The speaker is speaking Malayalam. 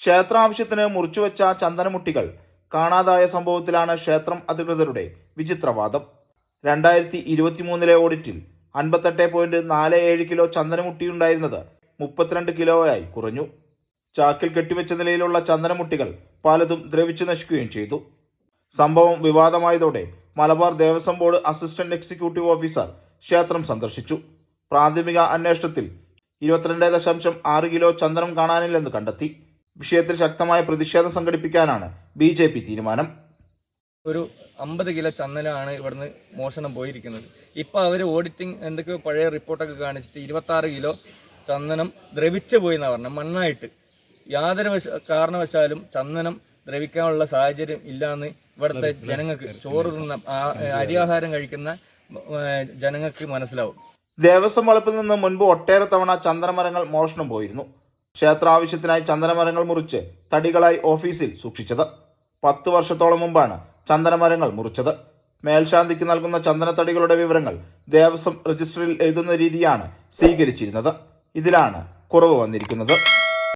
ക്ഷേത്രാവശ്യത്തിന് മുറിച്ചുവെച്ച ചന്ദനമുട്ടികൾ കാണാതായ സംഭവത്തിലാണ് ക്ഷേത്രം അധികൃതരുടെ വിചിത്രവാദം. രണ്ടായിരത്തി ഇരുപത്തിമൂന്നിലെ ഓഡിറ്റിൽ അൻപത്തെട്ട് പോയിന്റ് നാല് ഏഴ് കിലോ ചന്ദനമുട്ടിയുണ്ടായിരുന്നത് മുപ്പത്തിരണ്ട് കിലോയായി കുറഞ്ഞു. ചാക്കിൽ കെട്ടിവെച്ച നിലയിലുള്ള ചന്ദനമുട്ടികൾ പലതും ദ്രവിച്ചു നശിക്കുകയും ചെയ്തു. സംഭവം വിവാദമായതോടെ Malabar Devaswom board assistant executive officer ക്ഷേത്രം സന്ദർശിച്ചു. പ്രാഥമിക അന്വേഷണത്തിൽ ഇരുപത്തിരണ്ട് ദശാംശം ആറ് കിലോ ചന്ദനം കാണാനില്ലെന്ന് കണ്ടെത്തി. വിഷയത്തിൽ ശക്തമായ പ്രതിഷേധം സംഘടിപ്പിക്കാനാണ് ബി ജെ പി തീരുമാനം. ഒരു അമ്പത് കിലോ ചന്ദനമാണ് ഇവിടുന്ന് മോഷണം പോയിരിക്കുന്നത്. ഇപ്പോൾ അവർ ഓഡിറ്റിംഗ് എന്തൊക്കെയോ പഴയ റിപ്പോർട്ടൊക്കെ കാണിച്ചിട്ട് ഇരുപത്തി ആറ് കിലോ ചന്ദനം ദ്രവിച്ചു പോയി എന്നാണ് പറഞ്ഞത് മണ്ണായിട്ട്. യാതൊരു കാരണവശാലും ചന്ദനം ദ്രവിക്കാനുള്ള സാഹചര്യം ഇല്ലാന്ന് ഇവിടുത്തെ ജനങ്ങൾക്ക് ചോറ് തിന്ന അരിയാഹാരം കഴിക്കുന്ന ജനങ്ങൾക്ക് മനസ്സിലാവും. ദേവസ്വം വളപ്പിൽ നിന്ന് മുൻപ് ഒട്ടേറെ തവണ ചന്ദനമരങ്ങൾ മോഷണം പോയിരുന്നു. ക്ഷേത്ര ആവശ്യത്തിനായി ചന്ദനമരങ്ങൾ മുറിച്ച് തടികളായി ഓഫീസിൽ സൂക്ഷിച്ചത്. പത്ത് വർഷത്തോളം മുമ്പാണ് ചന്ദനമരങ്ങൾ മുറിച്ചത്. മേൽശാന്തിക്ക് നൽകുന്ന ചന്ദനത്തടികളുടെ വിവരങ്ങൾ ദേവസ്വം രജിസ്റ്ററിൽ എഴുതുന്ന രീതിയാണ് സ്വീകരിച്ചിരുന്നത്. ഇതിലാണ് കുറവ് വന്നിരിക്കുന്നത്.